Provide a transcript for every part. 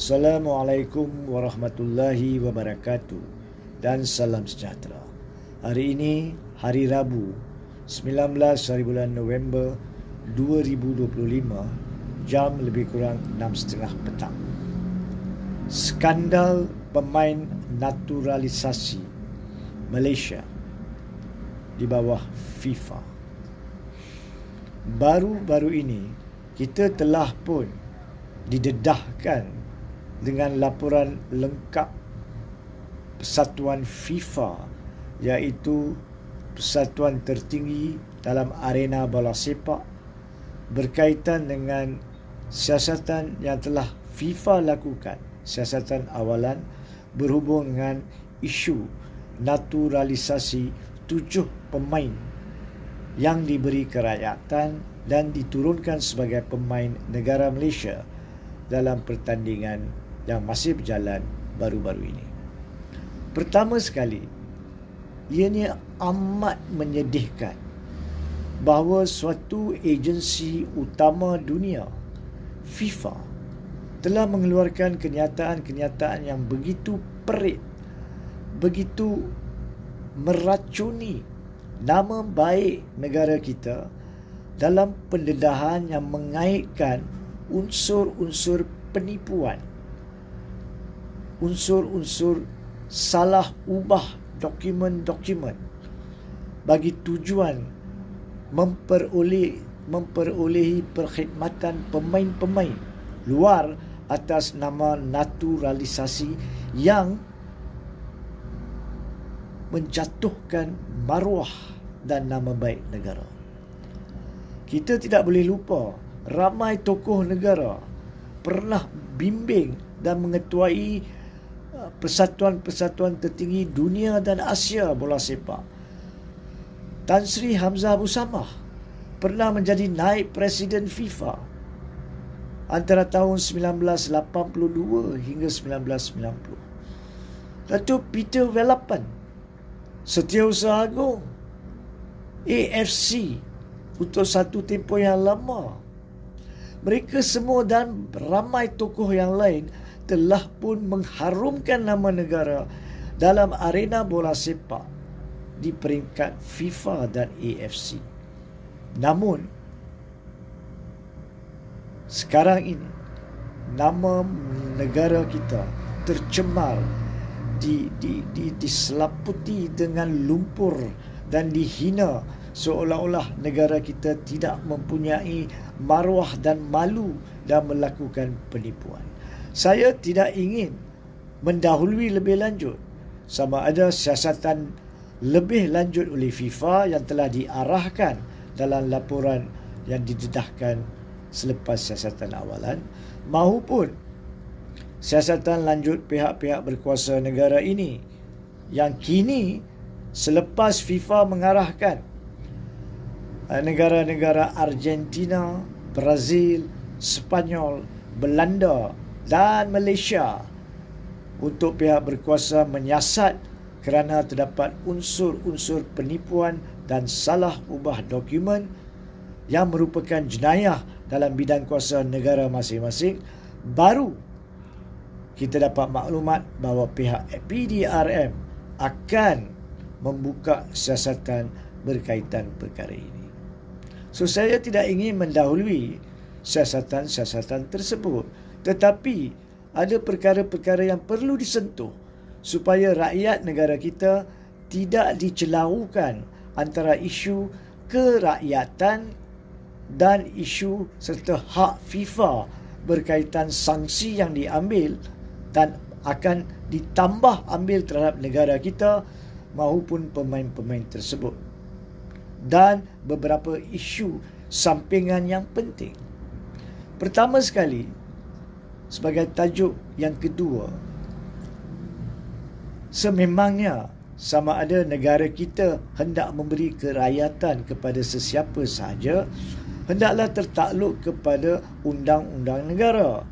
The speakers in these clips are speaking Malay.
Assalamualaikum warahmatullahi wabarakatuh dan salam sejahtera. Hari ini hari Rabu 19 hari bulan November 2025 jam lebih kurang 6.30 petang. Skandal pemain naturalisasi Malaysia di bawah FIFA. Baru-baru ini kita telah pun didedahkan dengan laporan lengkap persatuan FIFA iaitu persatuan tertinggi dalam arena bola sepak berkaitan dengan siasatan yang telah FIFA lakukan. Siasatan awalan berhubung dengan isu naturalisasi tujuh pemain yang diberi kerakyatan dan diturunkan sebagai pemain negara Malaysia dalam pertandingan yang masih berjalan baru-baru ini. Pertama sekali, ianya amat menyedihkan bahawa suatu agensi utama dunia, FIFA, telah mengeluarkan kenyataan-kenyataan yang begitu perit, begitu meracuni nama baik negara kita dalam pendedahan yang mengaitkan unsur-unsur penipuan unsur-unsur salah ubah dokumen-dokumen bagi tujuan memperoleh memperolehi perkhidmatan pemain-pemain luar atas nama naturalisasi yang menjatuhkan maruah dan nama baik negara. Kita tidak boleh lupa ramai tokoh negara pernah bimbing dan mengetuai persatuan-persatuan tertinggi dunia dan Asia bola sepak. Tan Sri Hamzah Abu Samah pernah menjadi naib presiden FIFA antara tahun 1982 hingga 1990. Datuk Peter Velapan, Setiausaha Agung, AFC untuk satu tempoh yang lama. Mereka semua dan ramai tokoh yang lain telah pun mengharumkan nama negara dalam arena bola sepak di peringkat FIFA dan AFC. Namun sekarang ini nama negara kita tercemar di di di diselaputi dengan lumpur dan dihina seolah-olah negara kita tidak mempunyai maruah dan malu dan melakukan penipuan. Saya tidak ingin mendahului lebih lanjut. Sama ada siasatan lebih lanjut oleh FIFA yang telah diarahkan dalam laporan yang didedahkan selepas siasatan awalan maupun siasatan lanjut pihak-pihak berkuasa negara ini yang kini selepas FIFA mengarahkan eh, negara-negara Argentina, Brazil, Sepanyol, Belanda dan Malaysia untuk pihak berkuasa menyiasat kerana terdapat unsur-unsur penipuan dan salah ubah dokumen yang merupakan jenayah dalam bidang kuasa negara masing-masing baru kita dapat maklumat bahawa pihak PDRM akan membuka siasatan berkaitan perkara ini. So saya tidak ingin mendahului siasatan-siasatan tersebut tetapi ada perkara-perkara yang perlu disentuh supaya rakyat negara kita tidak dicelaukan antara isu kerakyatan dan isu serta hak FIFA berkaitan sanksi yang diambil dan akan ditambah ambil terhadap negara kita maupun pemain-pemain tersebut dan beberapa isu sampingan yang penting. Pertama sekali, sebagai tajuk yang kedua sememangnya sama ada negara kita hendak memberi kerakyatan kepada sesiapa sahaja hendaklah tertakluk kepada undang-undang negara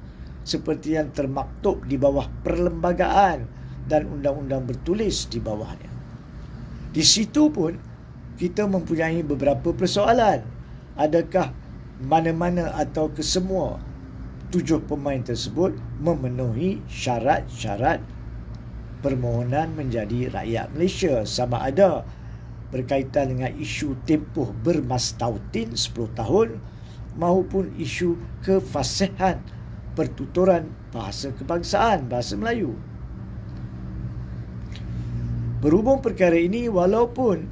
seperti yang termaktub di bawah perlembagaan dan undang-undang bertulis di bawahnya. Di situ pun kita mempunyai beberapa persoalan. Adakah mana-mana atau kesemua tujuh pemain tersebut memenuhi syarat-syarat permohonan menjadi rakyat Malaysia sama ada berkaitan dengan isu tempoh bermastautin 10 tahun maupun isu kefasihan pertuturan bahasa kebangsaan bahasa Melayu. Berhubung perkara ini walaupun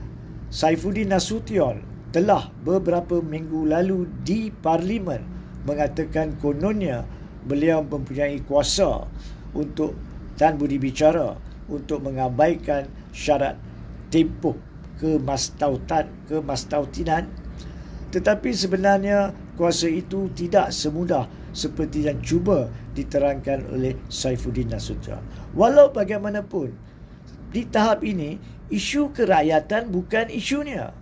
Saifuddin Nasution telah beberapa minggu lalu di parlimen mengatakan kononnya beliau mempunyai kuasa untuk dan budi bicara untuk mengabaikan syarat tempoh kemastautan kemastautinan tetapi sebenarnya kuasa itu tidak semudah seperti yang cuba diterangkan oleh Saifuddin Nasution. Walau bagaimanapun, di tahap ini, isu kerakyatan bukan isunya.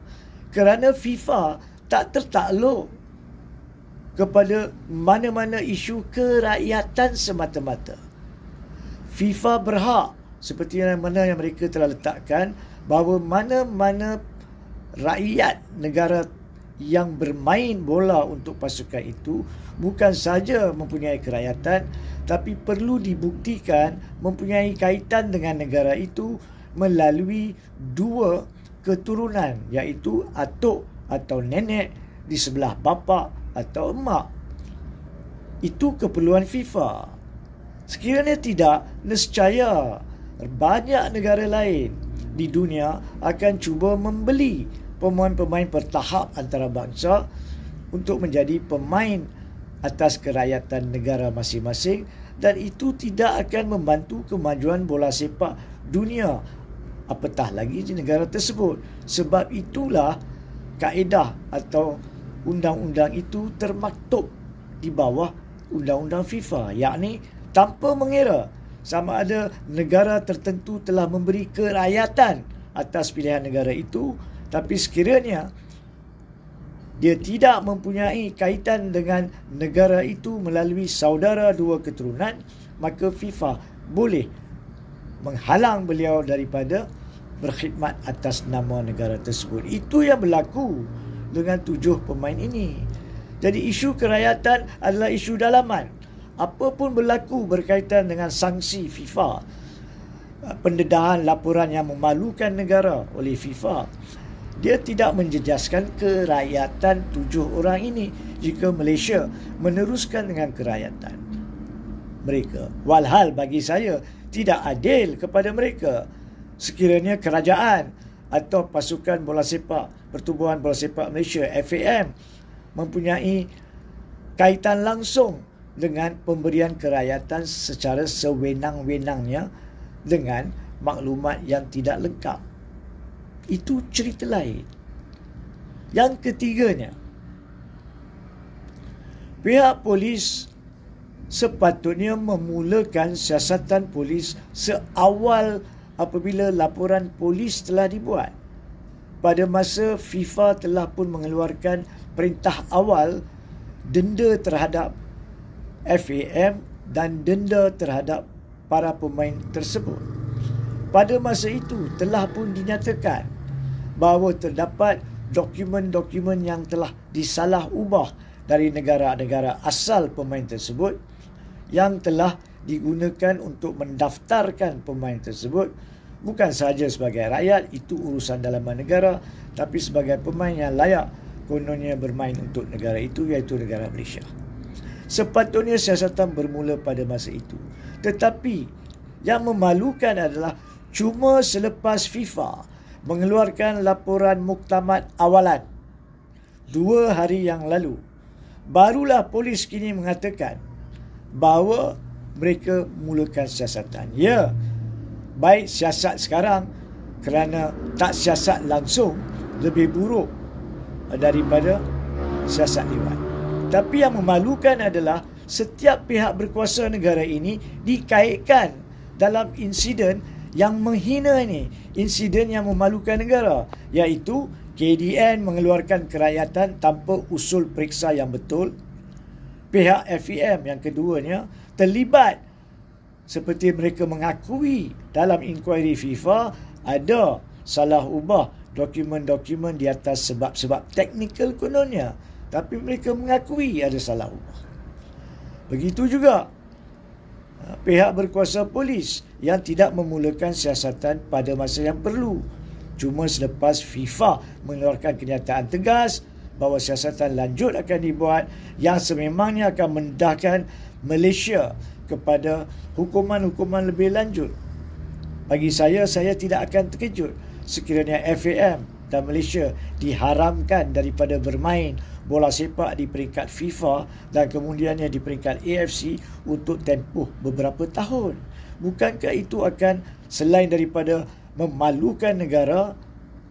Kerana FIFA tak tertakluk kepada mana-mana isu kerakyatan semata-mata. FIFA berhak seperti yang mana yang mereka telah letakkan bahawa mana-mana rakyat negara yang bermain bola untuk pasukan itu bukan saja mempunyai kerakyatan tapi perlu dibuktikan mempunyai kaitan dengan negara itu melalui dua keturunan iaitu atuk atau nenek di sebelah bapa atau emak. Itu keperluan FIFA. Sekiranya tidak, nescaya banyak negara lain di dunia akan cuba membeli pemain-pemain bertahap antarabangsa untuk menjadi pemain atas kerakyatan negara masing-masing dan itu tidak akan membantu kemajuan bola sepak dunia apatah lagi di negara tersebut sebab itulah kaedah atau undang-undang itu termaktub di bawah undang-undang FIFA yakni tanpa mengira sama ada negara tertentu telah memberi kerakyatan atas pilihan negara itu tapi sekiranya dia tidak mempunyai kaitan dengan negara itu melalui saudara dua keturunan, maka FIFA boleh menghalang beliau daripada berkhidmat atas nama negara tersebut. Itu yang berlaku dengan tujuh pemain ini. Jadi isu kerakyatan adalah isu dalaman. Apa pun berlaku berkaitan dengan sanksi FIFA, pendedahan laporan yang memalukan negara oleh FIFA, dia tidak menjejaskan kerakyatan tujuh orang ini jika Malaysia meneruskan dengan kerakyatan mereka. Walhal bagi saya tidak adil kepada mereka sekiranya kerajaan atau pasukan bola sepak Pertubuhan Bola Sepak Malaysia FAM mempunyai kaitan langsung dengan pemberian kerakyatan secara sewenang-wenangnya dengan maklumat yang tidak lengkap itu cerita lain. Yang ketiganya, pihak polis sepatutnya memulakan siasatan polis seawal apabila laporan polis telah dibuat. Pada masa FIFA telah pun mengeluarkan perintah awal denda terhadap FAM dan denda terhadap para pemain tersebut. Pada masa itu telah pun dinyatakan bahawa terdapat dokumen-dokumen yang telah disalah ubah dari negara-negara asal pemain tersebut yang telah digunakan untuk mendaftarkan pemain tersebut bukan sahaja sebagai rakyat itu urusan dalaman negara tapi sebagai pemain yang layak kononnya bermain untuk negara itu iaitu negara Malaysia. Sepatutnya siasatan bermula pada masa itu. Tetapi yang memalukan adalah cuma selepas FIFA mengeluarkan laporan muktamad awalan dua hari yang lalu. Barulah polis kini mengatakan bahawa mereka mulakan siasatan. Ya, baik siasat sekarang kerana tak siasat langsung lebih buruk daripada siasat lewat. Tapi yang memalukan adalah setiap pihak berkuasa negara ini dikaitkan dalam insiden yang menghina ini insiden yang memalukan negara iaitu KDN mengeluarkan kerakyatan tanpa usul periksa yang betul pihak FEM yang keduanya terlibat seperti mereka mengakui dalam inkuari FIFA ada salah ubah dokumen-dokumen di atas sebab-sebab teknikal kononnya tapi mereka mengakui ada salah ubah Begitu juga ha, pihak berkuasa polis yang tidak memulakan siasatan pada masa yang perlu. Cuma selepas FIFA mengeluarkan kenyataan tegas bahawa siasatan lanjut akan dibuat yang sememangnya akan mendahkan Malaysia kepada hukuman-hukuman lebih lanjut. Bagi saya, saya tidak akan terkejut sekiranya FAM dan Malaysia diharamkan daripada bermain bola sepak di peringkat FIFA dan kemudiannya di peringkat AFC untuk tempoh beberapa tahun. Bukankah itu akan selain daripada memalukan negara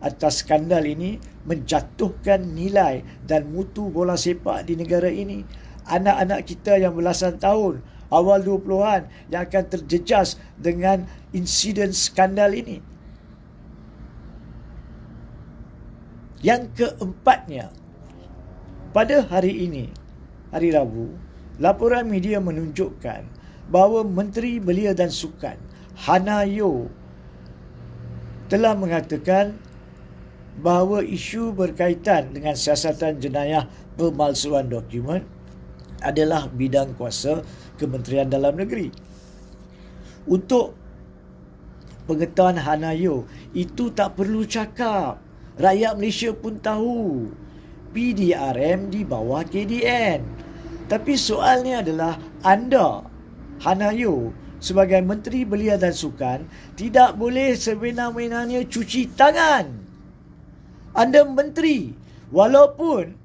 atas skandal ini menjatuhkan nilai dan mutu bola sepak di negara ini anak-anak kita yang belasan tahun awal 20-an yang akan terjejas dengan insiden skandal ini. Yang keempatnya pada hari ini hari Rabu laporan media menunjukkan bahawa Menteri Belia dan Sukan Hana Yo telah mengatakan bahawa isu berkaitan dengan siasatan jenayah pemalsuan dokumen adalah bidang kuasa Kementerian Dalam Negeri. Untuk pengetahuan Hanayo, itu tak perlu cakap. Rakyat Malaysia pun tahu. PDRM di bawah KDN. Tapi soalnya adalah anda, Hanayo, sebagai Menteri Belia dan Sukan, tidak boleh sebenar-benarnya cuci tangan anda menteri walaupun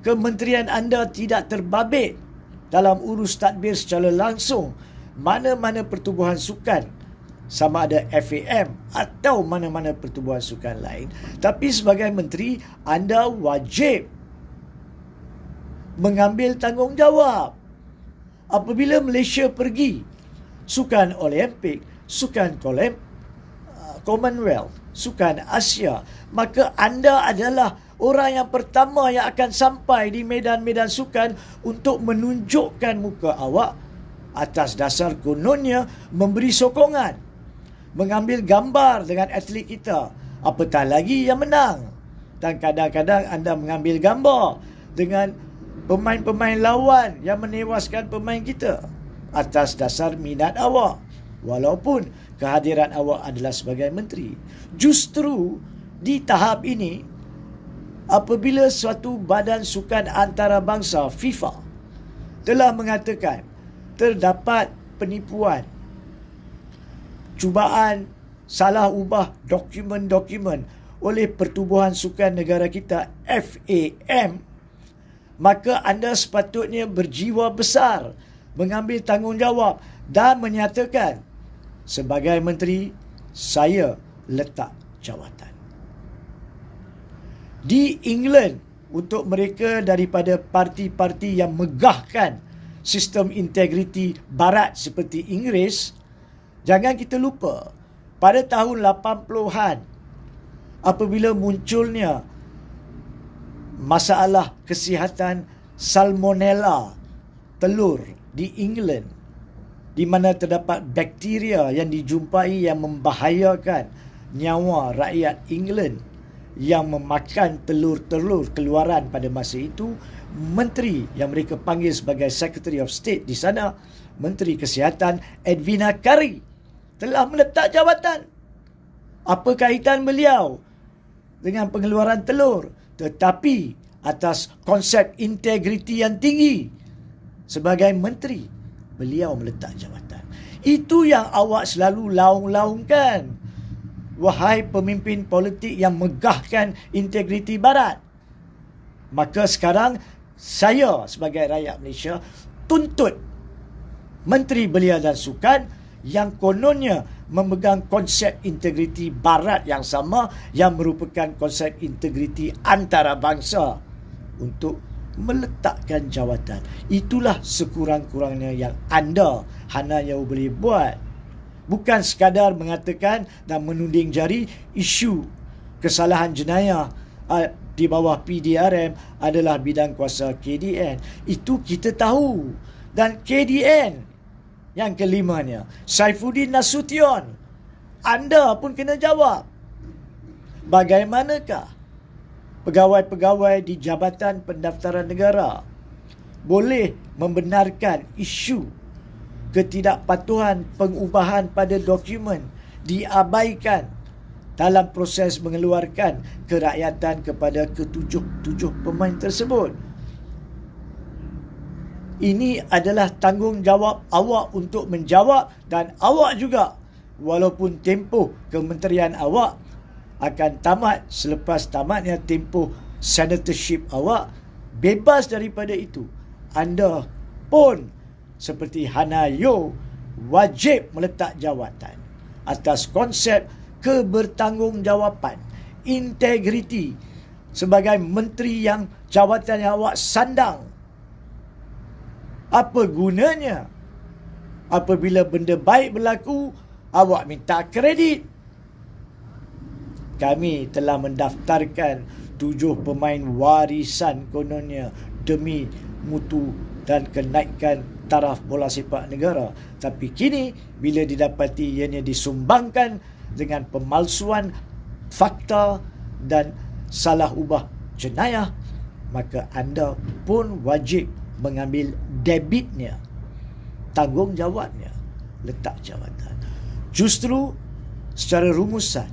kementerian anda tidak terbabit dalam urus tadbir secara langsung mana-mana pertubuhan sukan. Sama ada FAM atau mana-mana pertubuhan sukan lain. Tapi sebagai menteri anda wajib mengambil tanggungjawab. Apabila Malaysia pergi sukan Olimpik sukan Commonwealth sukan Asia maka anda adalah orang yang pertama yang akan sampai di medan-medan sukan untuk menunjukkan muka awak atas dasar kononnya memberi sokongan mengambil gambar dengan atlet kita apatah lagi yang menang dan kadang-kadang anda mengambil gambar dengan pemain-pemain lawan yang menewaskan pemain kita atas dasar minat awak walaupun kehadiran awak adalah sebagai menteri. Justru di tahap ini, apabila suatu badan sukan antarabangsa FIFA telah mengatakan terdapat penipuan, cubaan salah ubah dokumen-dokumen oleh Pertubuhan Sukan Negara kita FAM, maka anda sepatutnya berjiwa besar mengambil tanggungjawab dan menyatakan sebagai menteri saya letak jawatan. Di England untuk mereka daripada parti-parti yang megahkan sistem integriti barat seperti Inggeris, jangan kita lupa pada tahun 80-an apabila munculnya masalah kesihatan salmonella telur di England di mana terdapat bakteria yang dijumpai yang membahayakan nyawa rakyat England yang memakan telur-telur keluaran pada masa itu menteri yang mereka panggil sebagai Secretary of State di sana Menteri Kesihatan Edwina Kari telah meletak jawatan apa kaitan beliau dengan pengeluaran telur tetapi atas konsep integriti yang tinggi sebagai menteri beliau meletak jawatan. Itu yang awak selalu laung-laungkan. Wahai pemimpin politik yang megahkan integriti barat. Maka sekarang saya sebagai rakyat Malaysia tuntut Menteri Belia dan Sukan yang kononnya memegang konsep integriti barat yang sama yang merupakan konsep integriti antarabangsa untuk meletakkan jawatan. Itulah sekurang-kurangnya yang anda hanya boleh buat. Bukan sekadar mengatakan dan menunding jari isu kesalahan jenayah uh, di bawah PDRM adalah bidang kuasa KDN. Itu kita tahu. Dan KDN yang kelimanya, Saifuddin Nasution. Anda pun kena jawab. Bagaimanakah pegawai-pegawai di Jabatan Pendaftaran Negara boleh membenarkan isu ketidakpatuhan pengubahan pada dokumen diabaikan dalam proses mengeluarkan kerakyatan kepada ketujuh-tujuh pemain tersebut. Ini adalah tanggungjawab awak untuk menjawab dan awak juga walaupun tempoh kementerian awak akan tamat selepas tamatnya tempoh senatorship awak bebas daripada itu anda pun seperti Hana Yo wajib meletak jawatan atas konsep kebertanggungjawaban integriti sebagai menteri yang jawatan yang awak sandang. Apa gunanya? Apabila benda baik berlaku awak minta kredit. Kami telah mendaftarkan tujuh pemain warisan kononnya demi mutu dan kenaikan taraf bola sepak negara. Tapi kini bila didapati ianya disumbangkan dengan pemalsuan fakta dan salah ubah jenayah, maka anda pun wajib mengambil debitnya, tanggungjawabnya, letak jawatan. Justru secara rumusan,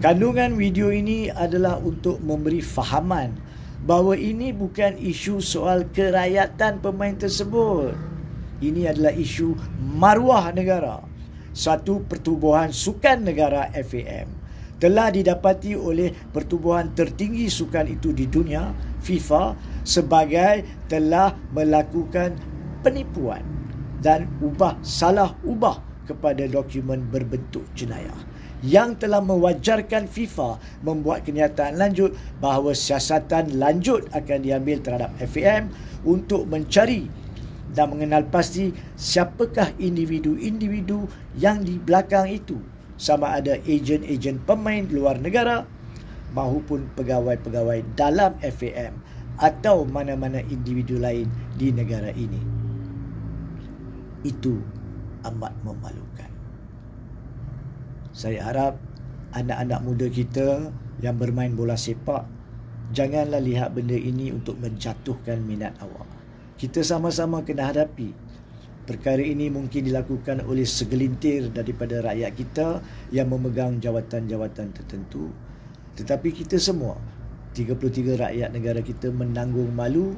kandungan video ini adalah untuk memberi fahaman bahawa ini bukan isu soal kerakyatan pemain tersebut. Ini adalah isu maruah negara. Satu pertubuhan sukan negara FAM telah didapati oleh pertubuhan tertinggi sukan itu di dunia, FIFA, sebagai telah melakukan penipuan dan ubah salah ubah kepada dokumen berbentuk jenayah yang telah mewajarkan FIFA membuat kenyataan lanjut bahawa siasatan lanjut akan diambil terhadap FAM untuk mencari dan mengenal pasti siapakah individu-individu yang di belakang itu sama ada ejen-ejen pemain luar negara maupun pegawai-pegawai dalam FAM atau mana-mana individu lain di negara ini. Itu amat memalukan. Saya harap anak-anak muda kita yang bermain bola sepak janganlah lihat benda ini untuk menjatuhkan minat awak. Kita sama-sama kena hadapi. Perkara ini mungkin dilakukan oleh segelintir daripada rakyat kita yang memegang jawatan-jawatan tertentu. Tetapi kita semua, 33 rakyat negara kita menanggung malu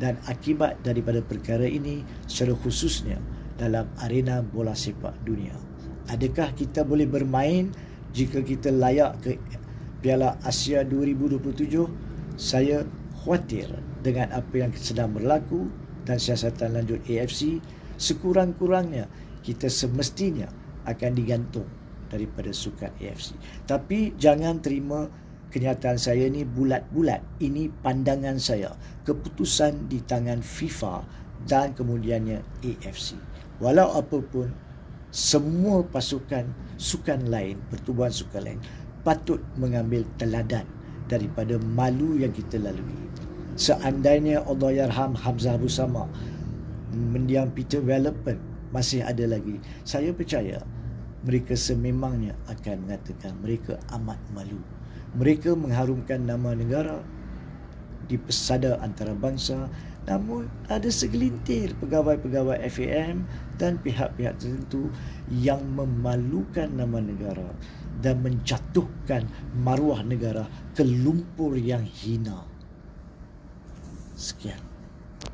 dan akibat daripada perkara ini secara khususnya dalam arena bola sepak dunia adakah kita boleh bermain jika kita layak ke Piala Asia 2027 saya khawatir dengan apa yang sedang berlaku dan siasatan lanjut AFC sekurang-kurangnya kita semestinya akan digantung daripada sukan AFC tapi jangan terima kenyataan saya ni bulat-bulat. Ini pandangan saya. Keputusan di tangan FIFA dan kemudiannya AFC walau apapun semua pasukan sukan lain, pertubuhan sukan lain patut mengambil teladan daripada malu yang kita lalui. Seandainya Allah Yarham Hamzah Abu Sama mendiam Peter Wellington masih ada lagi. Saya percaya mereka sememangnya akan mengatakan mereka amat malu. Mereka mengharumkan nama negara di pesada antara bangsa Namun ada segelintir pegawai-pegawai FAM dan pihak-pihak tertentu yang memalukan nama negara dan menjatuhkan maruah negara ke lumpur yang hina. Sekian.